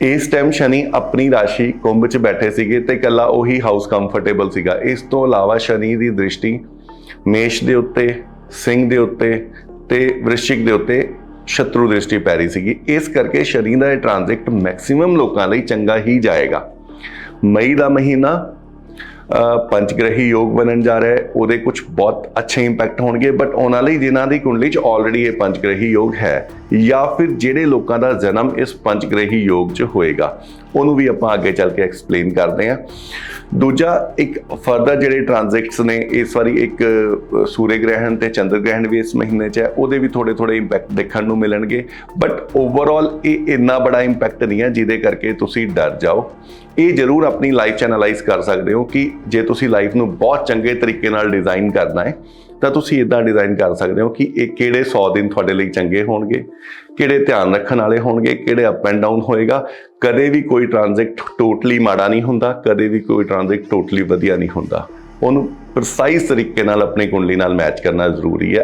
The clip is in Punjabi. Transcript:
ਇਸ ਟਾਈਮ ਸ਼ਨੀ ਆਪਣੀ ਰਾਸ਼ੀ ਕੁੰਭ 'ਚ ਬੈਠੇ ਸੀਗੇ ਤੇ ਇਕੱਲਾ ਉਹੀ ਹਾਊਸ ਕੰਫਰਟੇਬਲ ਸੀਗਾ। ਇਸ ਤੋਂ ਇਲਾਵਾ ਸ਼ਨੀ ਦੀ ਦ੍ਰਿਸ਼ਟੀ ਮੇਸ਼ ਦੇ ਉੱਤੇ, ਸਿੰਘ ਦੇ ਉੱਤੇ ਤੇ ਵ੍ਰਿਸ਼ਚਿਕ ਦੇ ਉੱਤੇ ਸ਼ਤਰੂ ਦ੍ਰਿਸ਼ਟੀ ਪੈ ਰਹੀ ਸੀਗੀ। ਇਸ ਕਰਕੇ ਸ਼ਨੀ ਦਾ ਇਹ ਟ੍ਰਾਂਜੈਕਟ ਮੈਕਸਿਮਮ ਲੋਕਾਂ ਲਈ ਚੰਗਾ ਹੀ ਜਾਏਗਾ। ਮਈ ਦਾ ਮਹੀਨਾ ਪੰਚਗ੍ਰਹੀ ਯੋਗ ਬਣਨ ਜਾ ਰਿਹਾ ਹੈ, ਉਹਦੇ ਕੁਝ ਬਹੁਤ ਅੱਛੇ ਇੰਪੈਕਟ ਹੋਣਗੇ ਬਟ ਉਹਨਾਂ ਲਈ ਜਿਨ੍ਹਾਂ ਦੀ ਕੁੰਡਲੀ 'ਚ ਆਲਰੇਡੀ ਇਹ ਪੰਚਗ੍ਰਹੀ ਯੋਗ ਹੈ, ਜਾਂ ਫਿਰ ਜਿਹੜੇ ਲੋਕਾਂ ਦਾ ਜਨਮ ਇਸ ਪੰਚਗ੍ਰਹੀ ਯੋਗ 'ਚ ਹੋਏਗਾ, ਉਹਨੂੰ ਵੀ ਆਪਾਂ ਅੱਗੇ ਚੱਲ ਕੇ ਐਕਸਪਲੇਨ ਕਰਦੇ ਹਾਂ। ਦੂਜਾ ਇੱਕ ਫਰਦਰ ਜਿਹੜੇ ਟ੍ਰਾਂਜ਼ਿਟਸ ਨੇ, ਇਸ ਵਾਰੀ ਇੱਕ ਸੂਰਜ ਗ੍ਰਹਿਣ ਤੇ ਚੰਦਰ ਗ੍ਰਹਿਣ ਵੀ ਇਸ ਮਹੀਨੇ 'ਚ ਹੈ, ਉਹਦੇ ਵੀ ਥੋੜੇ ਥੋੜੇ ਇੰਪੈਕਟ ਦੇਖਣ ਨੂੰ ਮਿਲਣਗੇ ਬਟ ਓਵਰਆਲ ਇਹ ਇੰਨਾ ਬੜਾ ਇੰਪੈਕਟ ਨਹੀਂ ਹੈ, ਜਿਹਦੇ ਕਰਕੇ ਤੁਸੀਂ ਡਰ ਜਾਓ। ਇਹ ਜ਼ਰੂਰ ਆਪਣੀ ਲਾਈਫ ਚ ਐਨਾਲਾਈਜ਼ ਕਰ ਸਕਦੇ ਹੋ ਕਿ ਜੇ ਤੁਸੀਂ ਲਾਈਫ ਨੂੰ ਬਹੁਤ ਚੰਗੇ ਤਰੀਕੇ ਨਾਲ ਡਿਜ਼ਾਈਨ ਕਰਨਾ ਹੈ, ਤਾਂ ਤੁਸੀਂ ਇਦਾਂ ਡਿਜ਼ਾਈਨ ਕਰ ਸਕਦੇ ਹੋ ਕਿ ਇਹ ਕਿਹੜੇ 100 ਦਿਨ ਤੁਹਾਡੇ ਲਈ ਚੰਗੇ ਹੋਣਗੇ, ਕਿਹੜੇ ਧਿਆਨ ਰੱਖਣ ਵਾਲੇ ਹੋਣਗੇ, ਕਿਹੜੇ ਅਪ ਐਂਡ ਡਾਊਨ ਹੋਏਗਾ, ਕਦੇ ਵੀ ਕੋਈ ਟ੍ਰਾਂਜ਼ਿਟ ਟੋਟਲੀ ਮਾੜਾ ਨਹੀਂ ਹੁੰਦਾ, ਕਦੇ ਵੀ ਕੋਈ ਟ੍ਰਾਂਜ਼ਿਟ ਟੋਟਲੀ ਵਧੀਆ ਨਹੀਂ ਹੁੰਦਾ। ਉਹਨੂੰ ਪ੍ਰਸਾਈਜ਼ ਤਰੀਕੇ ਨਾਲ, ਆਪਣੀ ਕੁੰਡਲੀ ਨਾਲ ਮੈਚ ਕਰਨਾ ਜ਼ਰੂਰੀ ਹੈ।